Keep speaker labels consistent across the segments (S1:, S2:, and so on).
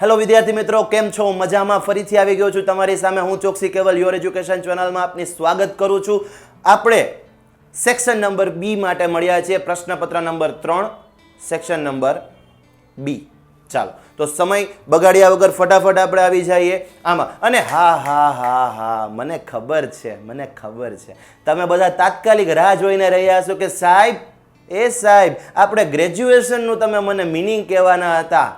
S1: Hello વિદ્યાર્થી મિત્રો, કેમ છો? મજામાં ફરીથી આવી ગયો છું તમારી સામે. હું ચોકસી કેવલ યોર એજ્યુકેશન ચેનલમાં આપની સ્વાગત કરું છું. આપણે સેક્શન નંબર બી માટે મળ્યા છીએ. પ્રશ્નપત્ર નંબર ત્રણ સેક્શન નંબર બી ચાલો, તો સમય બગાડ્યા વગર ફટાફટ આપણે આવી જઈએ. આમાં, અને હા હા હા હા, મને ખબર છે, મને ખબર છે. તમે બધા તાત્કાલિક રાહ જોઈને રહ્યા છો કે સાહેબ, એ સાહેબ, આપણે ગ્રેજ્યુએશનનું તમે મને મિનિંગ કહેવાના હતા.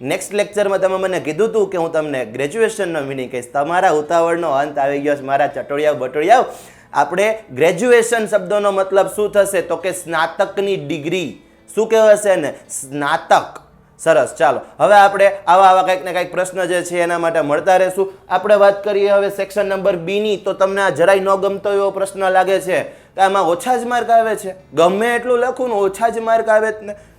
S1: નેક્સ્ટ લેક્ચરમાં તમે મને કીધું હતું કે હું તમને ગ્રેજ્યુએશનનો મિનિંગ કહીશ. તમારા ઉતાવળનો અંત આવી ગયો છે, મારા ચટોડિયાઓ બટોડિયાઓ આપણે ગ્રેજ્યુએશન શબ્દનો મતલબ શું થશે? તો કે સ્નાતકની ડિગ્રી શું કહેવાશે ને સ્નાતક. સરસ, ચાલો. હવે આપણે આવા આવા કંઈક ને કંઈક પ્રશ્ન જે છે એના માટે મળતા રહેશું. આપણે વાત કરીએ હવે સેક્શન નંબર બીની તો તમને આ જરાય ન ગમતો એવો પ્રશ્ન લાગે છે કે આમાં ઓછા જ માર્ક આવે છે? ગમે એટલું લખું ને ઓછા જ માર્ક આવે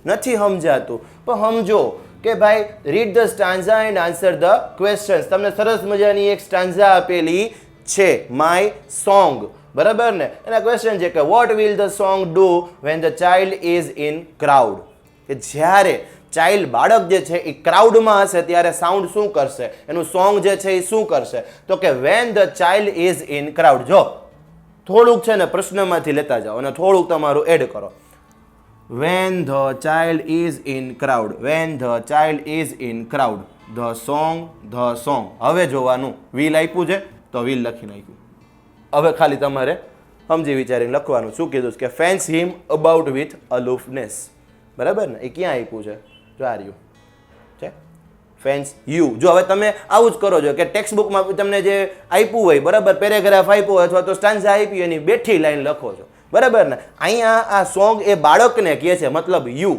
S1: નથી સમજાતું. પણ સમજો કે ભાઈ read the stanza and answer the questions તમને સરસ મજાની એક સ્ટાન્ઝા આપેલી છે માય સોંગ બરાબર ને? એના ક્વેશ્ચન છે કે what will the song do when the child is in crowd કે જ્યારે ચાઇલ્ડ બાળક જે છે, એ ક્રાઉડમાં હશે, ત્યારે સાઉન્ડ શું કરશે? એનું સોંગ જે છે, એ શું કરશે? તો કે when the child is in crowd જો, થોડુંક છે ને પ્રશ્નમાંથી લેતા જાઓ અને થોડુંક તમારું એડ કરો. When the child is in crowd when the child is in crowd the song the song હવે જોવાનું. વિલ આપ્યું છે? તો વિલ લખી નાખ્યું હવે ખાલી તમારે સમજી વિચારીને લખવાનું. શું કીધું કે fans him about with aloofness બરાબર ને? એ ક્યાં આપ્યું છે? જો આર યુ છે? ફેન્સ યુ જો હવે તમે આવું જ કરો છો કે ટેક્સ્ટ બુકમાં તમને જે આપ્યું હોય, બરાબર પેરેગ્રાફ આપ્યો હોય અથવા તો સ્ટાન્ઝા આપી એની બેઠી લાઈન લખો છો. બરાબર ને? અહીંયા આ સોંગ એ બાળકને કહે છે, મતલબ યુ.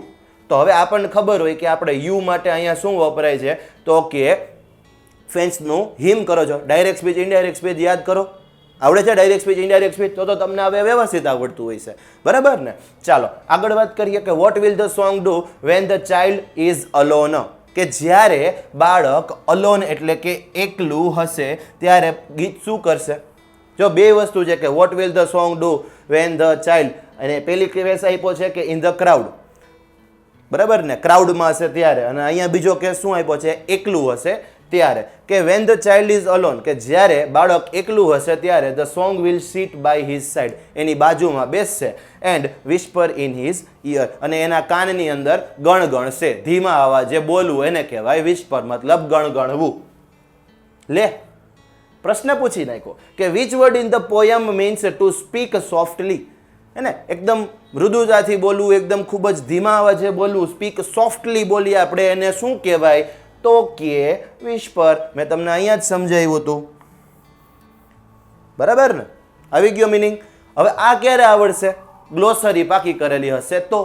S1: તો હવે આપણને ખબર હોય કે આપણે યુ માટે અહીંયા શું વપરાય છે? તો કે ફેન્સનું હિમ કરો છો. ડાયરેક્ટ સ્પીચ ઇનડાયરેક્ટ સ્પીચ યાદ કરો. આવડે છે ડાયરેક્ટ સ્પીચ ઇનડાયરેક્ટ સ્પીચ તો તો તમને હવે વ્યવસ્થિત આવડતું હોય છે. બરાબર ને? ચાલો, આગળ વાત કરીએ કે what will the song do when the child is alone કે જ્યારે બાળક અલોન એટલે કે એકલું હશે, ત્યારે ગીત શું કરશે? જો બે વસ્તુ છે કે what will the song do when the child અને પેલી કેસ આપ્યો છે કે ઇન ધ ક્રાઉડ બરાબર ને? ક્રાઉડમાં હશે ત્યારે. અને અહીંયા બીજો કેસ શું આપ્યો છે? એકલું હશે ત્યારે. કે when the child is alone કે જ્યારે બાળક એકલું હશે ત્યારે the song will sit by his side એની બાજુમાં બેસશે and whisper in his ear અને એના કાનની અંદર ગણગણશે. ધીમા અવાજે બોલવું એને કહેવાય વિસ્પર મતલબ ગણગણવું. લે? પ્રશ્ન પૂછી નાખ્યો કે which word in the poem means to speak softly હે ને એકદમ મૃદુતાથી બોલવું, એકદમ ખૂબ જ ધીમા અવાજે બોલવું સ્પીક સોફ્ટલી બોલીએ આપણે, એને શું કહેવાય? તો કે વિસ્પર મેં તમને અહીંયા જ સમજાવ્યું હતું. બરાબર ને? આવી ગયો મિનિંગ હવે આ ક્યારે આવડશે? ગ્લોસરી પાકી કરેલી હશે તો?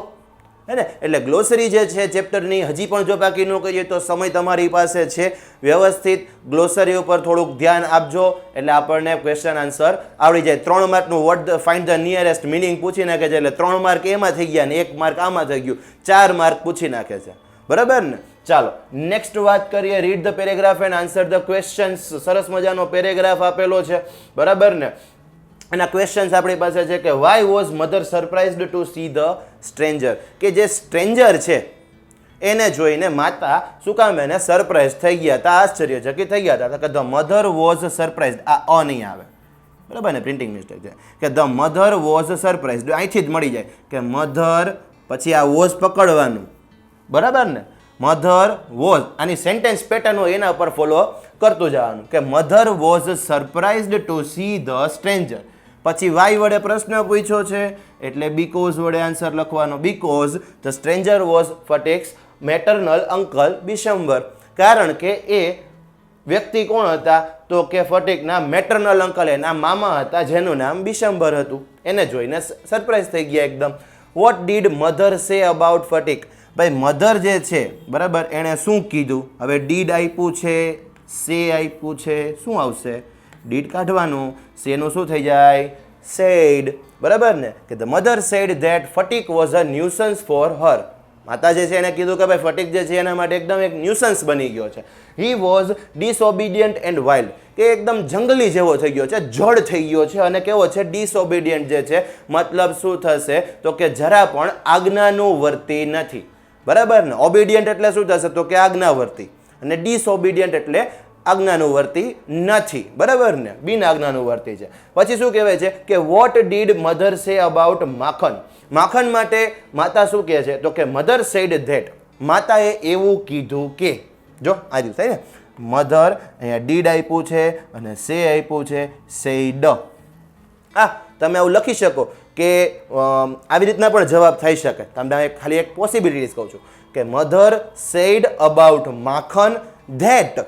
S1: હે ને? એટલે ગ્લોસરી જે છે ચેપ્ટરની હજી પણ જો બાકી ન કરીએ તો સમય તમારી પાસે છે. વ્યવસ્થિત ગ્લોસરી ઉપર થોડુંક ધ્યાન આપજો. એટલે આપણને ક્વેશ્ચન આન્સર આવડી જાય. ત્રણ માર્કનું what find the nearest meaning પૂછી નાખે છે. એટલે ત્રણ માર્ક એમાં થઈ ગયા ને એક માર્ક આમાં થઈ ગયું. ચાર માર્ક પૂછી નાખે છે. બરાબર ને? ચાલો નેક્સ્ટ વાત કરીએ. Read the paragraph and answer the questions સરસ મજાનો પેરેગ્રાફ આપેલો છે. બરાબર ને? એના ક્વેશ્ચન્સ આપણી પાસે છે કે why was mother surprised to see the stranger કે જે સ્ટ્રેન્જર છે, એને જોઈને માતા શું કામ એને સરપ્રાઇઝ થઈ ગયા હતા, આશ્ચર્યચકિત થઈ ગયા હતા. કે ધ મધર વોઝ સરપ્રાઇઝ આ અ નહીં આવે. બરાબર ને? પ્રિન્ટિંગ મિસ્ટેક છે. કે ધ મધર વોઝ સરપ્રાઇઝ અહીંથી જ મળી જાય કે મધર પછી આ વોઝ પકડવાનું. બરાબર ને? મધર વોઝ આની સેન્ટેન્સ પેટર્ન હોય એના ઉપર ફોલો કરતું જવાનું. કે mother was surprised to see the stranger પછી વાય વડે પ્રશ્ન પૂછ્યો છે, એટલે બીકોઝ વડે આન્સર લખવાનો. Because the stranger was Phatik's maternal uncle Bishambar. કારણ કે એ વ્યક્તિ કોણ હતા? તો કે ફટીકના મેટર્નલ અંકલ એના મામા હતા, જેનું નામ બિશંબર હતું. એને જોઈને સરપ્રાઈઝ થઈ ગયા એકદમ. What did mother say about Phatik ભાઈ મધર જે છે, બરાબર, એણે શું કીધું? હવે ડીડ આપ્યું છે સે આપ્યું છે, શું આવશે? ડીડ કાઢવાનું સેનું શું થઈ જાય? સેડ બરાબર ને? કે the mother said that Phatik was a nuisance for her માતા જે છે એને કીધું કે ભાઈ ફટીક જે છે એના માટે એકદમ એક ન્યુસન્સ બની ગયો છે. He was disobedient and wild કે એકદમ જંગલી જેવો થઈ ગયો છે, જડ થઈ ગયો છે અને કેવો છે? ડિસઓબિડિયન્ટ જે છે. મતલબ શું થશે? તો કે જરા પણ આજ્ઞાનું વર્તી નથી. બરાબર ને? ઓબિડિયન્ટ એટલે શું થશે? તો કે આજ્ઞાવર્તી. અને ડિસઓબિડિયન્ટ એટલે આજ્ઞાનુવર્તી નથી. બરાબર ને? બિન આજ્ઞાનુવર્તી છે. પછી શું કહેવાય છે કે what did mother say about Makhan Makhan માટે માતા શું કહે છે? તો કે મધર સેડ ધેટ માતાએ એવું કીધું કે, જો, આ રીત થાય ને? મધર અહીંયા ડીડ આપ્યું છે અને સે આપ્યું છે સેડ આ તમે આવું લખી શકો કે આવી રીતના પણ જવાબ થઈ શકે. તમને ખાલી એક પોસિબિલિટીઝ કહું છું કે mother said about Makhan that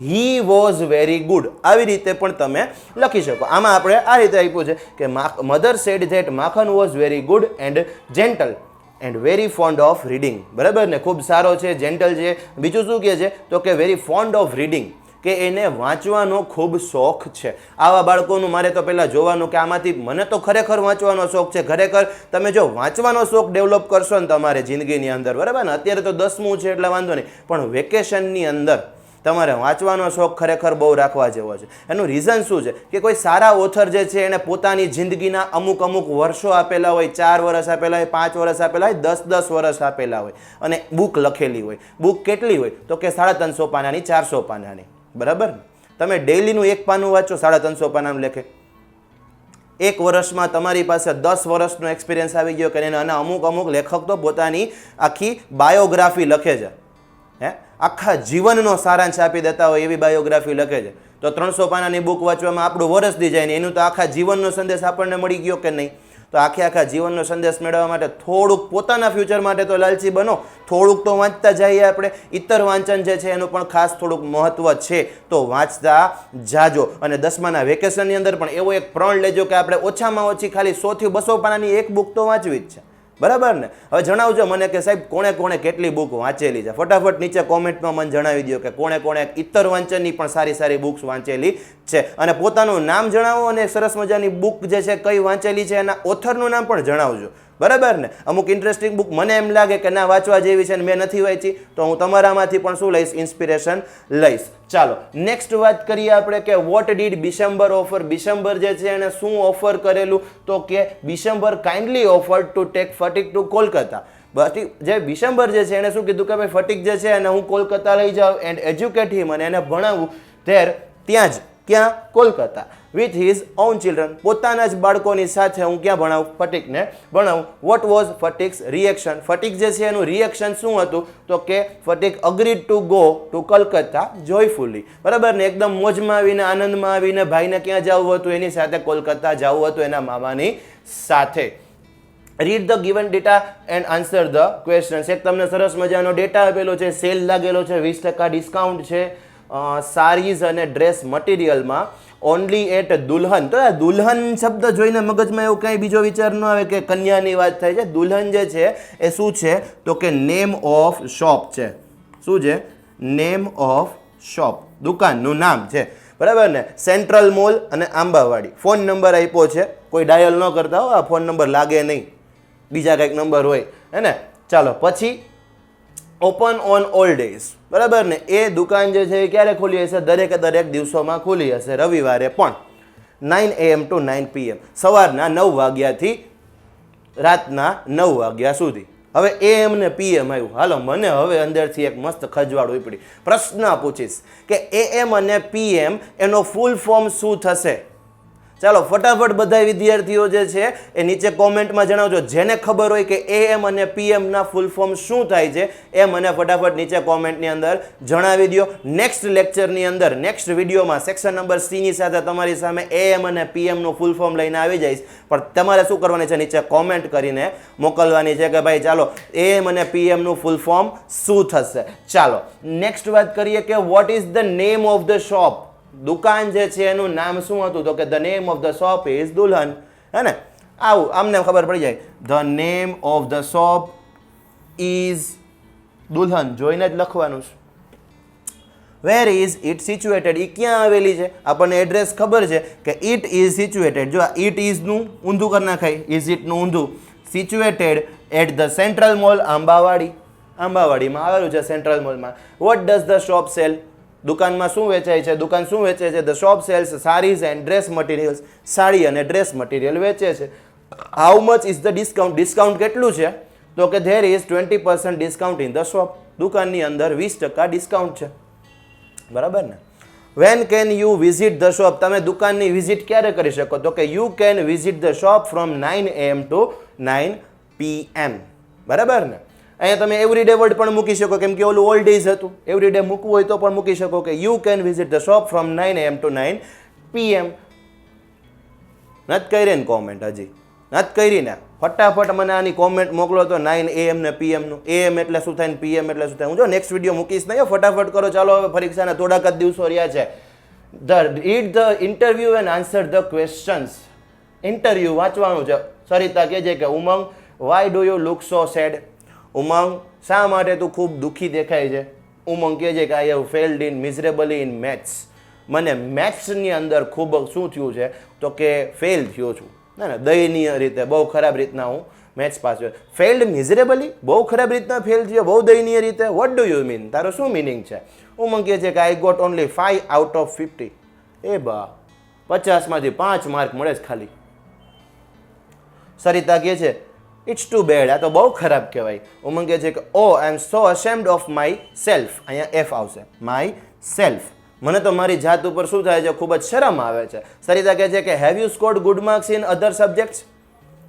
S1: he was very good આવી રીતે પણ તમે લખી શકો. આમાં આપણે આ રીતે આપ્યું છે કે mother said that Makhan was very good and gentle and very fond of reading બરાબર ને? ખૂબ સારો છે જેન્ટલ છે. બીજું શું કહે છે? તો કે વેરી ફોન્ડ ઓફ રીડિંગ કે એને વાંચવાનો ખૂબ શોખ છે. આવા બાળકોનું મારે તો પહેલાં જોવાનું કે આમાંથી મને તો ખરેખર વાંચવાનો શોખ છે. ખરેખર તમે જો વાંચવાનો શોખ ડેવલપ કરશો ને તમારે જિંદગીની અંદર, બરાબર ને? અત્યારે તો દસમું છે એટલે વાંધો નહીં. પણ વેકેશનની અંદર તમારે વાંચવાનો શોખ ખરેખર બહુ રાખવા જેવો છે. એનું રીઝન શું છે? કે કોઈ સારા ઓથર જે છે, એને પોતાની જિંદગીના અમુક અમુક વર્ષો આપેલા હોય, ચાર વર્ષ આપેલા હોય, પાંચ વર્ષ આપેલા હોય, દસ દસ વર્ષ આપેલા હોય અને બુક લખેલી હોય. બુક કેટલી હોય? તો કે સાડા ત્રણસો પાનાની, ચારસો પાનાની. બરાબર? તમે ડેઈલીનું એક પાનું વાંચો, સાડા ત્રણસો પાનાનું લેખે. એક વર્ષમાં તમારી પાસે દસ વર્ષનો એક્સપિરિયન્સ આવી ગયો કે એને અને અમુક અમુક લેખક તો પોતાની આખી બાયોગ્રાફી લખે છે. હે? આખા જીવનનો સારાંશ આપી દેતા હોય એવી બાયોગ્રાફી લખે છે. તો ત્રણસો પાનાની બુક વાંચવામાં આપણું વરસ દી જાય ને એનું તો આખા જીવનનો સંદેશ આપણને મળી ગયો કે નહીં? તો આખે આખા જીવનનો સંદેશ મેળવવા માટે થોડુંક પોતાના ફ્યુચર માટે તો લાલચી બનો. થોડુંક તો વાંચતા જઈએ આપણે. ઇતર વાંચન જે છે એનું પણ ખાસ થોડુંક મહત્ત્વ છે. તો વાંચતા જાજો. અને દસમાના વેકેશનની અંદર પણ એવો એક પ્રણ લેજો કે આપણે ઓછામાં ઓછી ખાલી સોથી બસો પાનાની એક બુક તો વાંચવી જ છે. બરાબર ને? હવે જણાવજો મને કે સાહેબ, કોણે કોણે કેટલી બુક વાંચેલી છે? ફટાફટ નીચે કોમેન્ટમાં મને જણાવી દો કે કોણે કોણે ઇતર વાંચનની પણ સારી સારી બુક્સ વાંચેલી છે. અને પોતાનું નામ જણાવો અને સરસ મજાની બુક જે છે, કઈ વાંચેલી છે એના ઓથરનું નામ પણ જણાવજો. બરાબર ને? અમુક ઇન્ટરેસ્ટિંગ બુક મને એમ લાગે કે ના, વાંચવા જેવી છે ને મેં નથી વાંચી, તો હું તમારામાંથી પણ શું લઈશ? ઇન્સ્પિરેશન લઈશ. ચાલો નેક્સ્ટ વાત કરીએ આપણે કે what did Bishambar offer Bishambar જે છે એણે શું ઓફર કરેલું? તો કે Bishambar kindly offer to take Phatik to Kolkata બાકી જે બિશંબર જે છે એણે શું કીધું કે ભાઈ ફટિક જે છે એને હું કોલકાતા લઈ જાઉં એન્ડ એજ્યુકેટ હિમ અને એને ભણાવું. ધેર ત્યાં જ. ક્યાં? Kolkata. With his own children પોતાના જ બાળકોની સાથે હું ક્યાં ભણાવું? ફટિકને ભણાવું. What was Phatik's reaction Phatik જે છે એનું રિએક્શન શું હતું? તો કે Phatik agreed to go to Calcutta joyfully બરાબર ને? એકદમ મોજમાં આવીને, આનંદમાં આવીને ભાઈને ક્યાં જવું હતું? એની સાથે કોલકાતા જવું હતું એના મામાની સાથે. Read the given data and answer the questions એક તમને સરસ મજાનો ડેટા આપેલો છે. સેલ લાગેલો છે. વીસ ટકા ડિસ્કાઉન્ટ છે. સારીઝ અને ડ્રેસ મટીરિયલમાં ઓનલી એટ દુલ્હન. તો આ દુલ્હન શબ્દ જોઈને મગજમાં એવું કંઈ બીજો વિચાર ન આવે કે કન્યાની વાત થાય છે. દુલ્હન જે છે, એ શું છે? તો કે નેમ ઓફ શોપ છે. શું છે? નેમ ઓફ શોપ દુકાનનું નામ છે. બરાબર ને? સેન્ટ્રલ મોલ અને આંબાવાડી. ફોન નંબર આપ્યો છે. કોઈ ડાયલ ન કરતા હો. આ ફોન નંબર લાગે નહીં. બીજા કંઈક નંબર હોય. હે ને? ચાલો, પછી ઓપન ઓન ઓલ ડેઝ. બરાબર ને? એ દુકાન જે છે એ ક્યારે ખુલી હશે? દરેકે દરેક દિવસોમાં ખુલી હશે, રવિવારે પણ. Nine AM to nine PM સવારના નવ વાગ્યાથી રાતના નવ વાગ્યા સુધી. હવે એએમ ને પીએમ આવ્યું હાલો, મને હવે અંદરથી એક મસ્ત ખજવાળ ઉપડી. પ્રશ્ન પૂછીશ કે એએમ અને પીએમ એનો ફૂલ ફોર્મ શું થશે? ચાલો, ફટાફટ બધા વિદ્યાર્થીઓ જે છે, એ નીચે કોમેન્ટમાં જણાવજો. જેને ખબર હોય કે એએમ અને પીએમના ફૂલ ફોર્મ શું થાય છે, એ મને ફટાફટ નીચે કોમેન્ટની અંદર જણાવી દો નેક્સ્ટ લેક્ચરની અંદર નેક્સ્ટ વિડીયોમાં સેક્શન નંબર સીની સાથે તમારી સામે એએમ અને પીએમનું ફૂલ ફોર્મ લઈને આવી જઈશ. પણ તમારે શું કરવાની છે, નીચે કોમેન્ટ કરીને મોકલવાની છે કે ભાઈ, ચાલો એએમ અને પીએમનું ફૂલ ફોર્મ શું થશે? ચાલો નેક્સ્ટ વાત કરીએ કે what is the name of the shop દુકાન જે છે એનું નામ શું હતું? તો કે the name of the shop is Dulhan. હે ને? આવું, આમને ખબર પડી જાય. The name of the shop is Dulhan. જોઈને જ લખવાનું છે. વેર ઇઝ ઇટ સિચ્યુએટેડ એ ક્યાં આવેલી છે? આપણને એડ્રેસ ખબર છે કે ઇટ ઇઝ સિચ્યુએટેડ જો ઇટ ઇઝનું ઊંધું કરી નાખાય. ઇઝ ઇટનું ઊંધું? Situated at the central mall Ambawadi. આંબાવાડીમાં આવેલું છે સેન્ટ્રલ મોલમાં what does the shop sell દુકાનમાં શું વેચાય છે? દુકાન શું વેચે છે? The shop sells saris and dress materials sari અને ડ્રેસ મટીરિયલ વેચે છે. How much is the discount discount કેટલું છે? તો કે there is twenty percent discount in the shop દુકાનની અંદર વીસ ટકા ડિસ્કાઉન્ટ છે. બરાબર ને? When can you visit the shop તમે દુકાનની વિઝિટ ક્યારે કરી શકો? તો કે you can visit the shop from nine AM to nine P M બરાબર ને? અહીંયા તમે એવરીડે વર્ડ પણ મૂકી શકો, કેમ કે ઓલું ઓલ્ડ ડેઝ હતું. એવરીડે મૂકવું હોય તો પણ મૂકી શકો કે you can visit the shop from nine AM to nine P M નથી કરી ને કોમેન્ટ હજી. નથી કરી ને. ફટાફટ મને આની કોમેન્ટ મોકલો તો નાઇન એએમ ને પીએમનું એમ એટલે શું થાય ને પીએમ એટલે શું થાય? હું જો નેક્સ્ટ વીડિયો મૂકીશ નહીં ફટાફટ કરો. ચાલો હવે પરીક્ષાના થોડાક જ દિવસો રહ્યા છે. The read the interview and answer the questions interview વાંચવાનું છે. સરિતા કહે છે કે Umang why do you look so sad Umang શા માટે તું ખૂબ દુઃખી દેખાય છે? ઉમંગ કહે છે કે I have failed in miserably in maths મને મેથ્સની અંદર ખૂબ શું થયું છે? તો કે ફેલ થયો છું. ના ના, દયનીય રીતે, બહુ ખરાબ રીતના હું મેથ્સ પાસ ફેલ્ડ મિઝરેબલી બહુ ખરાબ રીતના ફેલ થયો? બહુ દયનીય રીતે? વોટ ડુ યુ મીન તારો શું મિનિંગ છે? ઉમંગ કહે છે કે I got only five out of fifty એ બા, પચાસમાંથી પાંચ માર્ક મળે છે ખાલી. સરિતા કહે છે ઇટ્સ ટુ બેડ આ તો બહુ ખરાબ કહેવાય. ઉમંગે છે કે ઓ I am so ashamed of myself અહીંયા એફ આવશે. માય સેલ્ફ મને તો મારી જાત ઉપર શું થાય છે? ખૂબ જ શરમ આવે છે. સરિતા કહે છે કે have you scored good marks in other subjects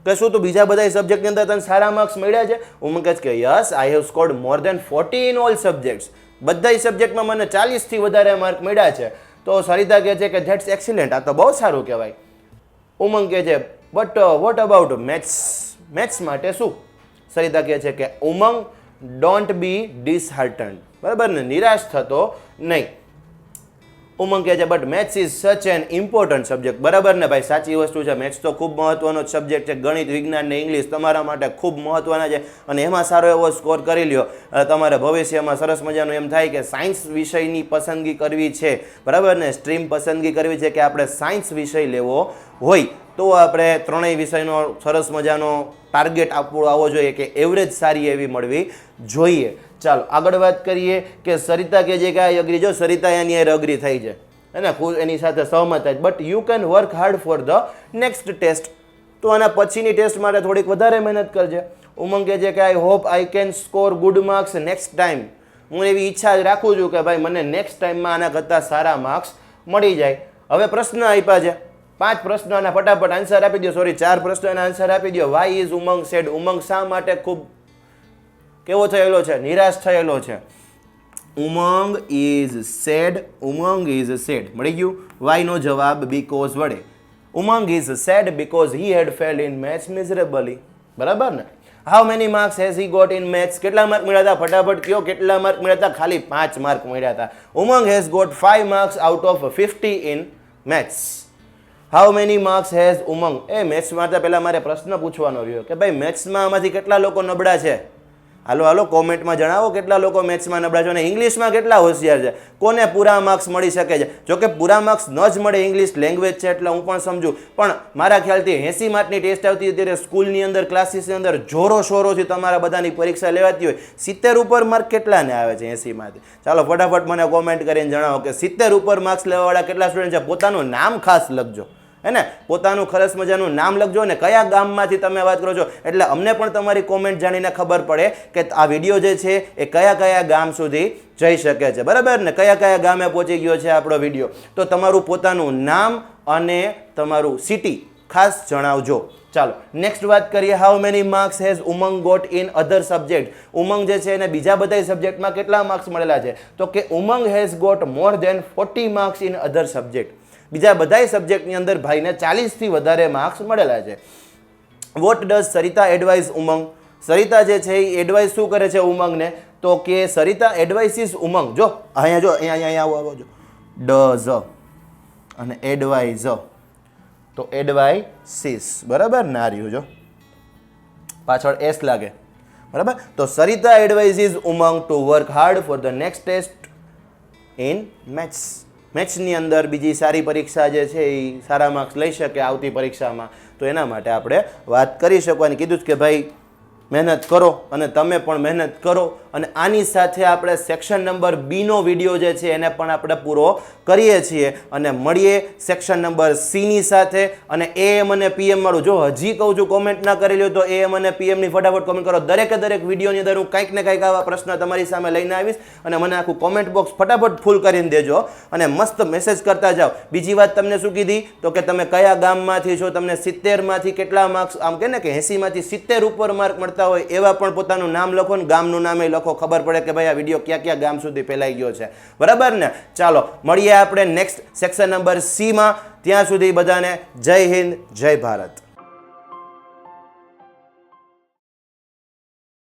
S1: કે શું તું બીજા બધા સબ્જેક્ટની અંદર તને સારા માર્ક્સ મળ્યા છે? ઉમંગ કે yes I have scored more than forty in all subjects બધા સબ્જેક્ટમાં મને ચાલીસથી વધારે માર્ક મળ્યા છે. તો સરિતા કહે છે કે ધેટ્સ એક્સિલેન્ટ આ તો બહુ સારું કહેવાય. ઉમંગ કહે છે but what about maths maths માટે શું? સરિતા કહે છે કે, ઉમંગ ડોન્ટ બી ડિસહાર્ટન્ડ બરાબર ને? નિરાશ થતો નહીં. ઉમંગ કહે છે but maths is such an important subject બરાબર ને ભાઈ? સાચી વસ્તુ છે. મેથ્સ તો ખૂબ મહત્વનો સબ્જેક્ટ છે. ગણિત, વિજ્ઞાન ને ઇંગ્લિશ તમારા માટે ખૂબ મહત્વના છે. અને એમાં સારો એવો સ્કોર કરી લ્યો. તમારે ભવિષ્યમાં સરસ મજાનું એમ થાય કે સાયન્સ વિષયની પસંદગી કરવી છે. બરાબર ને? સ્ટ્રીમ પસંદગી કરવી છે કે આપણે સાયન્સ વિષય લેવો હોય. તો આપણે ત્રણેય વિષયનો સરસ મજાનો ટાર્ગેટ આપવો આવવો જોઈએ કે એવરેજ સારી એવી મળવી જોઈએ. ચાલો, આગળ વાત કરીએ કે સરિતા કે જે કાંઈ અગ્રી જો સરિતા એની હારે અગ્રી થઈ છે હે ને? એની સાથે સહમત થાય but you can work hard for the next test તો આના પછીની ટેસ્ટ માટે થોડીક વધારે મહેનત કરજે. ઉમંગ કે જે કે I hope I can score good marks next time હું એવી ઈચ્છા જ રાખું છું કે ભાઈ, મને નેક્સ્ટ ટાઈમમાં આના કરતાં સારા માર્ક્સ મળી જાય. હવે પ્રશ્ન આપ્યા છે પાંચ પ્રશ્નોના ફટાફટ આન્સર આપી દો સોરી ચાર પ્રશ્નોના આન્સર આપી દો why is Umang sad Umang શા માટે ખૂબ કેવો થયેલો છે? નિરાશ થયેલો છે. Umang is sad Umang is sad મળી ગયું? વાયનો જવાબ? બીકોઝ વડે. Umang is sad because he had failed in maths miserably બરાબર ને? How many marks has he got in maths કેટલા માર્ક મળ્યા હતા? ફટાફટ કયો. કેટલા માર્ક મળ્યા હતા? ખાલી પાંચ માર્ક મળ્યા હતા. Umang has got five marks out of fifty in maths how many marks has Umang એ મેથ્સમાં તો પહેલાં મારે પ્રશ્ન પૂછવાનો રહ્યો કે ભાઈ મેથ્સમાં આમાંથી કેટલા લોકો નબળા છે? હાલો હાલો કોમેન્ટમાં જણાવો કેટલા લોકો મેથ્સમાં નબળા છે અને ઇંગ્લિશમાં કેટલા હોશિયાર છે? કોને પૂરા માર્ક્સ મળી શકે છે? જો કે પૂરા માર્ક્સ ન જ મળે ઇંગ્લિશ લેંગ્વેજ છે એટલે હું પણ સમજુ. પણ મારા ખ્યાલથી એંસી માર્કની ટેસ્ટ આવતી હતી ત્યારે સ્કૂલની અંદર ક્લાસીસની અંદર જોરો શોરોથી તમારા બધાની પરીક્ષા લેવાતી હોય. સિત્તેર ઉપર માર્ક કેટલાને આવે છે એંસીમાંથી ચાલો, ફટાફટ મને કોમેન્ટ કરીને જણાવો કે સિત્તેર ઉપર માર્ક્સ લેવાવાળા કેટલા સ્ટુડન્ટ છે? પોતાનું નામ ખાસ લખજો. હે ને? પોતાનું ખરસ મજાનું નામ લખજો ને કયા ગામમાંથી તમે વાત કરો છો? એટલે અમને પણ તમારી કોમેન્ટ જાણીને ખબર પડે કે આ વીડિયો જે છે એ કયા કયા ગામ સુધી જઈ શકે છે. બરાબર ને? કયા કયા ગામે પહોંચી ગયો છે આપણો વીડિયો તો તમારું પોતાનું નામ અને તમારું સિટી ખાસ જણાવજો. ચાલો નેક્સ્ટ વાત કરીએ. How many marks has Umang got in other subject Umang જે છે એને બીજા બધા સબ્જેક્ટમાં કેટલા માર્ક્સ મળેલા છે? તો કે Umang has got more than forty marks in other subject બીજા બધાય સબ્જેક્ટની અંદર ભાઈને ચાલીસથી વધારે માર્ક્સ મળેલા છે. What does Sarita advise Umang? Sarita જે છે એ એડવાઇસ શું કરે છે ઉમંગને? તો કે સરિતા એડવાઇસ ઉમંગ. જો, અહીંયા જો, અહીંયા અહીંયા આવો આવો, જો. ડઝ અને એડવાઇઝ તો એડવાઇસીસ બરાબર? ના રહ્યું જો. પાછળ એસ લાગે. બરાબર? તો Sarita advise is Umang to work hard for the next test in maths મેથ્સની અંદર બીજી સારી પરીક્ષા જે છે એ સારા માર્ક્સ લઈ શકે આવતી પરીક્ષામાં. તો એના માટે આપણે વાત કરી શકવાની. કીધું કે ભાઈ, મહેનત કરો અને તમે પણ મહેનત કરો અને આની સાથે આપણે સેક્શન નંબર બીનો વીડિયો જે છે એને પણ આપણે પૂરો કરીએ છીએ. અને મળીએ સેક્શન નંબર સીની સાથે. અને એએમ અને પીએમ વાળું, જો હજી કહું છું કોમેન્ટ ના કરી લો તો એએમ અને પીએમની ફટાફટ કોમેન્ટ કરો. દરેકે દરેક વિડીયોની અંદર હું કંઈક ને કંઈક આવા પ્રશ્ન તમારી સામે લઈને આવીશ. અને મને આખું કોમેન્ટ બોક્સ ફટાફટ ફૂલ કરીને દેજો. અને મસ્ત મેસેજ કરતા જાઓ. બીજી વાત તમને શું કીધી? તો કે તમે કયા ગામમાંથી છો? તમને સિત્તેરમાંથી કેટલા માર્ક્સ આમ કે ને કે એંસીમાંથી સિત્તેર ઉપર માર્ક મળતા હોય એવા પણ પોતાનું નામ લખો ને ગામનું નામે લખો. ખબર પડે કે ભાઈ આ વીડિયો ક્યાં ક્યાં ગામ સુધી ફેલાઈ ગયો છે. બરાબર ને? ચાલો, મળીએ આપણે નેક્સ્ટ સેક્શન નંબર સીમાં ત્યાં સુધી બધાને જય હિન્દ, જય ભારત.